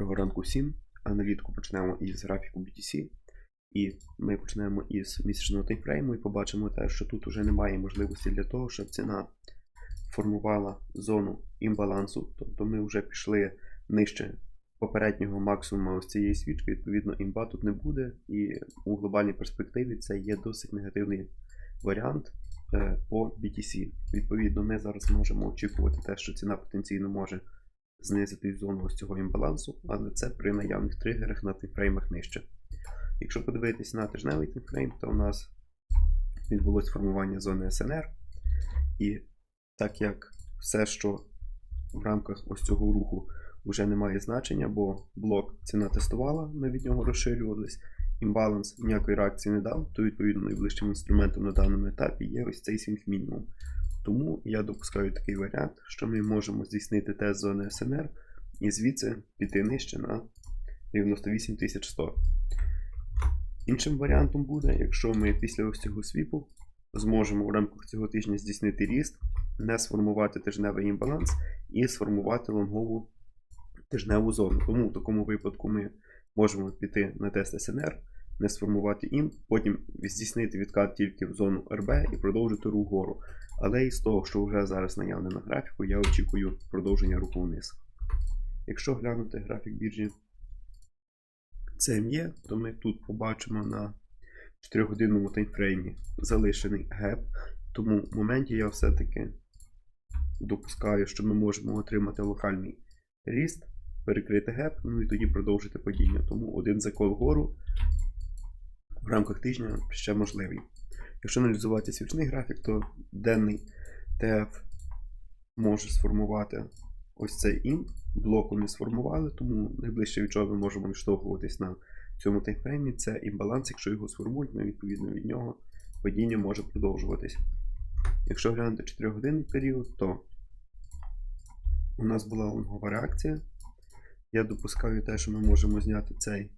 Доброго ранку всім. Аналітику почнемо із графіку BTC. І ми почнемо із місячного таймфрейму і побачимо те, що тут вже немає можливості для того, щоб ціна формувала зону імбалансу. Тобто ми вже пішли нижче попереднього максимуму ось цієї свічки, відповідно, імба тут не буде. І у глобальній перспективі це є досить негативний варіант е, по BTC. Відповідно, ми зараз можемо очікувати те, що ціна потенційно може знизити зону ось цього імбалансу, але це при наявних тригерах на таймфреймах нижче. Якщо подивитися на тижневий таймфрейм, то у нас відбулось формування зони СНР. І так як все, що в рамках ось цього руху вже не має значення, бо блок ціна тестувала, ми від нього розширювались, імбаланс ніякої реакції не дав, то відповідно найближчим інструментом на даному етапі є ось цей свінг мінімум. Тому я допускаю такий варіант, що ми можемо здійснити тест зони СНР і звідси піти нижче на 98100. Іншим варіантом буде, якщо ми після ось цього свіпу зможемо в рамках цього тижня здійснити ріст, не сформувати тижневий імбаланс і сформувати лонгову тижневу зону. Тому в такому випадку ми можемо піти на тест СНР, не сформувати імп, потім здійснити відкат тільки в зону РБ і продовжити рух вгору. Але із того, що вже зараз наявне на графіку, я очікую продовження руху вниз. Якщо глянути графік біржі CME, то ми тут побачимо на 4-годинному таймфреймі залишений геп. Тому в моменті я все-таки допускаю, що ми можемо отримати локальний ріст, перекрити геп, ну і тоді продовжити падіння. Тому один закол вгору в рамках тижня ще можливий. Якщо аналізувати свічний графік, то денний ТФ може сформувати ось цей імп. Блоку не сформували, тому найближче від чого ми можемо відштовхуватись на цьому таймфреймі, це імбаланс, якщо його сформують, ми відповідно від нього падіння може продовжуватись. Якщо глянути 4 годинний період, то у нас була лонгова реакція. Я допускаю те, що ми можемо зняти цей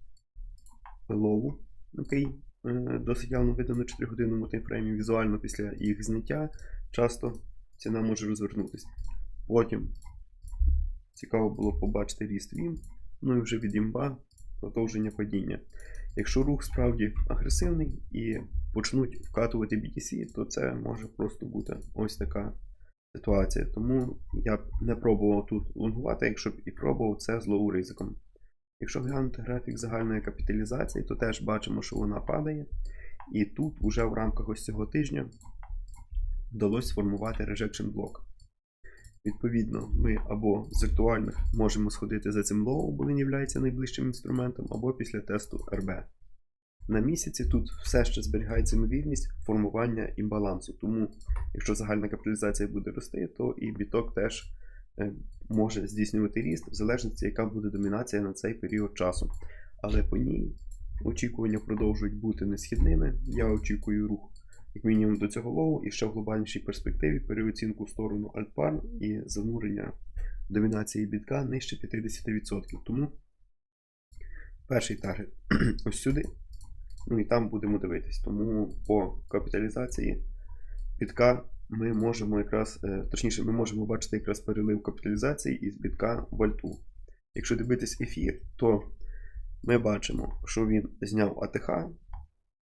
лову, який е, досить явно видно на 4 годинному таймфреймі. Візуально після їх зняття часто ціна може розвернутися. Потім цікаво було побачити ріст він, ну і вже від імба продовження падіння. Якщо рух справді агресивний і почнуть вкатувати BTC, то це може просто бути ось така ситуація. Тому я б не пробував тут лонгувати, якщо б і пробував, це злову ризиком. Якщо глянути графік загальної капіталізації, то теж бачимо, що вона падає. І тут уже в рамках ось цього тижня вдалося сформувати rejection блок. Відповідно, ми або з актуальних можемо сходити за цим лоу, бо він є найближчим інструментом, або після тесту РБ. На місяці тут все ще зберігається ймовірність формування імбалансу. Тому, якщо загальна капіталізація буде рости, то і біток теж може здійснювати ріст, в залежності, яка буде домінація на цей період часу. Але по ній очікування продовжують бути несхідними. Я очікую рух як мінімум до цього лоу і ще в глобальнішій перспективі переоцінку в сторону альтпар і занурення домінації бітка нижче 50%. Тому перший таргет ось сюди. Ну і там будемо дивитись. Тому по капіталізації бітка ми можемо якраз, е, точніше, ми можемо бачити якраз перелив капіталізації із бітка в альту. Якщо дивитись ефір, то ми бачимо, що він зняв АТХ.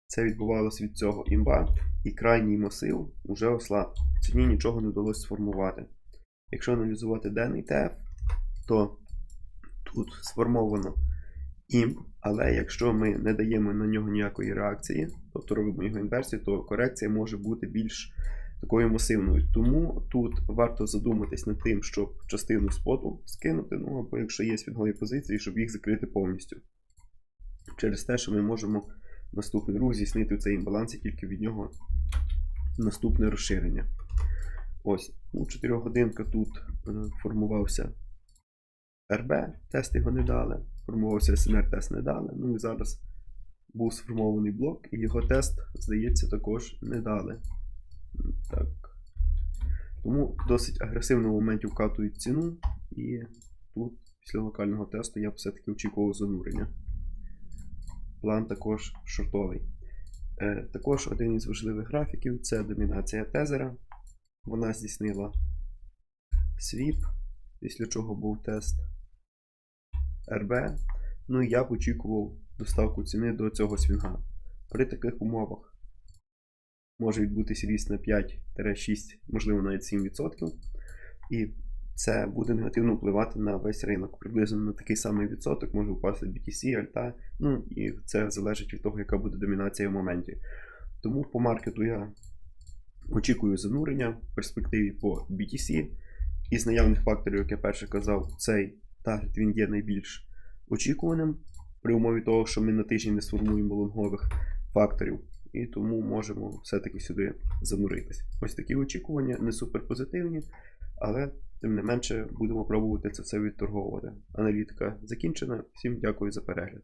Це відбувалося від цього імба, і крайній масив вже ослаб. В ціні нічого не вдалося сформувати. Якщо аналізувати денний ТФ, то тут сформовано імп, але якщо ми не даємо на нього ніякої реакції, тобто робимо його інверсію, то корекція може бути більш такою масивною. Тому тут варто задуматись над тим, щоб частину споту скинути, ну або якщо є світові позиції, щоб їх закрити повністю. Через те, що ми можемо наступний рух здійснити цей імбаланс і тільки від нього наступне розширення. Ось, ну, 4 годинка тут е, формувався РБ, тест його не дали. Формувався СНР, тест не дали. Ну і зараз був сформований блок, і його тест, здається, також не дали. Так. Тому досить агресивно в моменті вкатують ціну, і тут після локального тесту я все-таки очікував занурення. План також шортовий. Е, також один із важливих графіків це домінація тезера. Вона здійснила свіп, після чого був тест РБ. Ну і я б очікував доставку ціни до цього свінга. При таких умовах може відбутися ріст на 5-6, можливо навіть 7%. І це буде негативно впливати на весь ринок. Приблизно на такий самий відсоток може впасти BTC, Альта. Ну і це залежить від того, яка буде домінація в моменті. Тому по маркету я очікую занурення в перспективі по BTC. Із наявних факторів, як я перше казав, цей таргет він є найбільш очікуваним при умові того, що ми на тижні не сформуємо лонгових факторів. І тому можемо все-таки сюди зануритися. Ось такі очікування не супер позитивні, але тим не менше будемо пробувати це все відторговувати. Аналітика закінчена. Всім дякую за перегляд.